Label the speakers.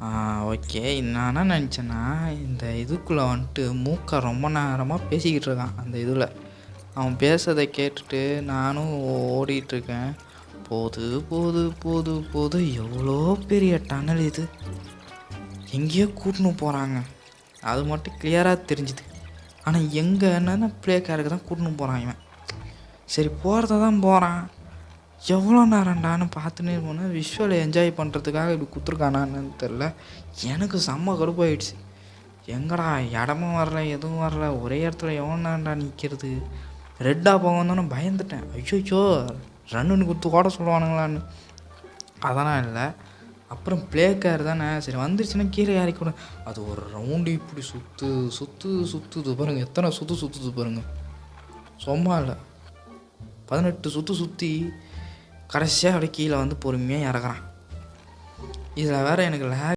Speaker 1: Okay. நான் என்ன நினச்சேன்னா இந்த இதுக்குள்ளே வந்துட்டு மூக்கை ரொம்ப நேரமாக பேசிக்கிட்டு இருக்கான் அந்த இதில். அவன் பேசுறதை கேட்டுட்டு நானும் ஓடிட்டுருக்கேன். போது போது போது போது எவ்வளோ பெரிய டனல் இது. எங்கேயோ கூட்டின்னு போகிறாங்க அது மட்டும் கிளியராக தெரிஞ்சுது. ஆனால் எங்கே என்னென்ன ப்ளே தான் கூட்டின்னு போகிறான் இவன். சரி போகிறத தான் போகிறான் எவ்வளோ நேரம்டான்னு பார்த்துன்னே போனேன். விஷுவலை என்ஜாய் பண்ணுறதுக்காக இப்படி குத்துருக்கானான்னு தெரில எனக்கு செம்ம கடுப்பாயிடுச்சு. எங்கடா இடமும் வரல எதுவும் வரல ஒரே இடத்துல எவ்வளோ நேரம்டா நிற்கிறது ரெட்டாக போக பயந்துட்டேன். ஐயோ ரன்னுன்னு குத்து ஓட சொல்லுவானுங்களான்னு. அதெல்லாம் இல்லை. அப்புறம் ப்ளே தானே. சரி வந்துருச்சுன்னா கீழே இறக்கி அது ஒரு ரவுண்டு இப்படி சுற்று சுற்று சுற்றுது பாருங்கள் எத்தனை சுற்று சுற்றுது பாருங்க. சும்மா இல்லை. பதினெட்டு சுற்று சுற்றி கடைசியாக அப்படியே கீழே வந்து பொறுமையாக இறக்குறான் இதில் வேற எனக்கு லேக்